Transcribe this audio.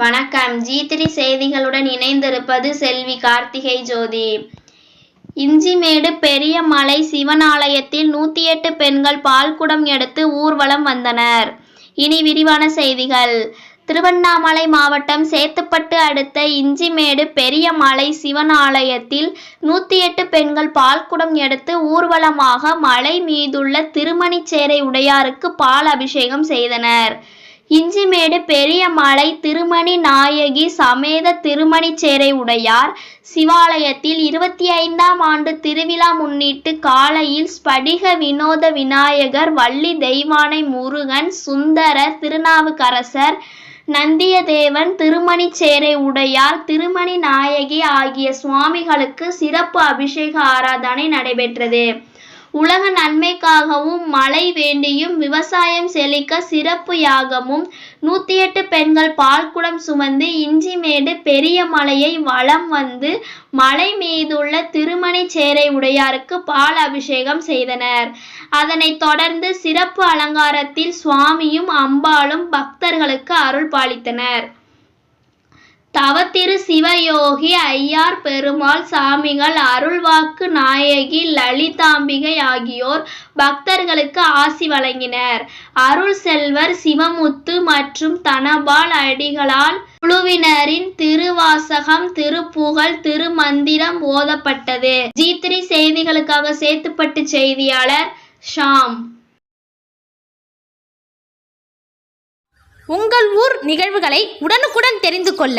வணக்கம். G three செய்திகளுடன் இணைந்திருப்பது செல்வி கார்த்திகை ஜோதி. இஞ்சிமேடு பெரியமலை சிவன் ஆலயத்தில் நூற்றி எட்டு பெண்கள் பால்குடம் எடுத்து ஊர்வலம் வந்தனர். இனி விரிவான செய்திகள். திருவண்ணாமலை மாவட்டம் சேத்துப்பட்டு அடுத்த இஞ்சிமேடு பெரியமலை சிவன் ஆலயத்தில் நூற்றி எட்டு பெண்கள் பால்குடம் எடுத்து ஊர்வலமாக மலை மீதுள்ள திருமணிச்சேரை உடையாருக்கு பால் அபிஷேகம் செய்தனர். இஞ்சிமேடு பெரியமலை திருமணி நாயகி சமேத திருமணிச்சேரை உடையார். சிவாலயத்தில் இருபத்தி ஐந்தாம் ஆண்டு திருவிழா முன்னிட்டு காலையில் ஸ்படிக வினோத விநாயகர் வள்ளி தெய்வானை முருகன் சுந்தரர் திருநாவுக்கரசர் நந்தியதேவன் திருமணிச்சேரை உடையார் திருமணி நாயகி ஆகிய சுவாமிகளுக்கு சிறப்பு அபிஷேக ஆராதனை நடைபெற்றது. உலக நன்மைக்காகவும் மழை வேண்டியும் விவசாயம் செழிக்க சிறப்பு யாகமும். நூற்றி எட்டு பெண்கள் பால்குடம் சுமந்து இஞ்சிமேடு பெரிய மலையை வலம் வந்து மலை மீதுள்ள திருமணி சேரை உடையாருக்கு பால் அபிஷேகம் செய்தனர். அதனைத் தொடர்ந்து சிறப்பு அலங்காரத்தில் சுவாமியும் அம்பாளும் பக்தர்களுக்கு அருள் பாலித்தனர். தவத்திரு சிவயோகி ஐயார் பெருமாள் சாமிகள் அருள்வாக்கு நாயகி லலிதாம்பிகை ஆகியோர் பக்தர்களுக்கு ஆசி வழங்கினர். அருள் செல்வர் சிவமுத்து மற்றும் தனபால் அடிகளால் குழுவினரின் திருவாசகம் திருப்புகழ் திருமந்திரம் ஓதப்பட்டது. ஜி த்ரீ செய்திகளுக்காக சேத்துப்பட்டு செய்தியாளர் ஷாம். உங்கள் ஊர் நிகழ்வுகளை உடனுக்குடன் தெரிந்து கொள்ள